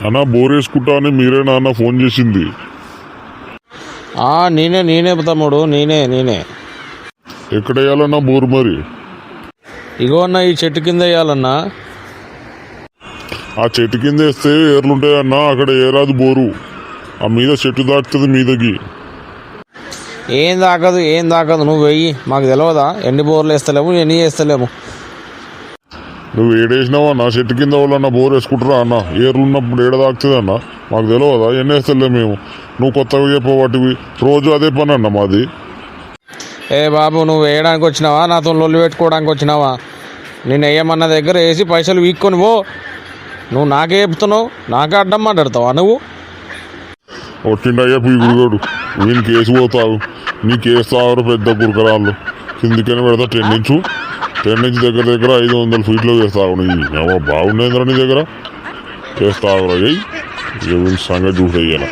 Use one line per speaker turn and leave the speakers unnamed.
అన్న బోర్ వేసుకుంటా అని మీరేనా అన్న ఫోన్ చేసింది.
ఆ, నేనే నేనే తమ్ముడు నేనే నేనే.
ఎక్కడ వేయాలన్నా బోర్ మరి?
ఇగో అన్న ఈ చెట్టు కింద వేయాలన్నా.
ఆ చెట్టు కింద వేస్తే ఏర్లుంటాయన్నా అక్కడ ఏరాదు బోరు ఆ మీద చెట్టు దాటుతుంది మీదకి.
ఏం దాకదు ఏం దాకదు నువ్వు వెయ్యి. మాకు తెలియదా ఎన్ని బోర్లు వేస్తలేము ఎన్ని వేస్తలేము.
నువ్వు ఏడేసినావా నా చెట్టు కింద వాళ్ళన్న బోర్ వేసుకుంటారా అన్న? ఏర్లు ఉన్నప్పుడు ఏడ తాకుతుంది అన్న? మాకు తెలియదా ఎన్ని వేస్తలే మేము? నువ్వు కొత్తగా చెప్పవాటివి రోజు అదే పని అన్న మాది.
ఏ బాబు నువ్వు వేయడానికి వచ్చినావా? నాతో లొల్లి పెట్టుకోవడానికి వచ్చినావా? నేను వేయమన్న దగ్గర వేసి పైసలు వీక్కొని పో. నువ్వు నాకే చెప్తున్నావు నాకే అడ్డం మాట్లాడతావా నువ్వు?
ఒట్టిండయ్యా పీగురుగాడు వీనికి కేసు పోతావు నీ కేసు తావరు పెద్ద గురకరాళ్ళు కిందికైనా పెడతా టెన్ టెన్ ఇంచ్ దగ్గర దగ్గర ఐదు వందల ఫీట్లో చేస్తావు నీ ఏమో బాగుండేంద్రా నీ దగ్గర? వేస్తావురా అయ్యి సంగతి చూసేయాలి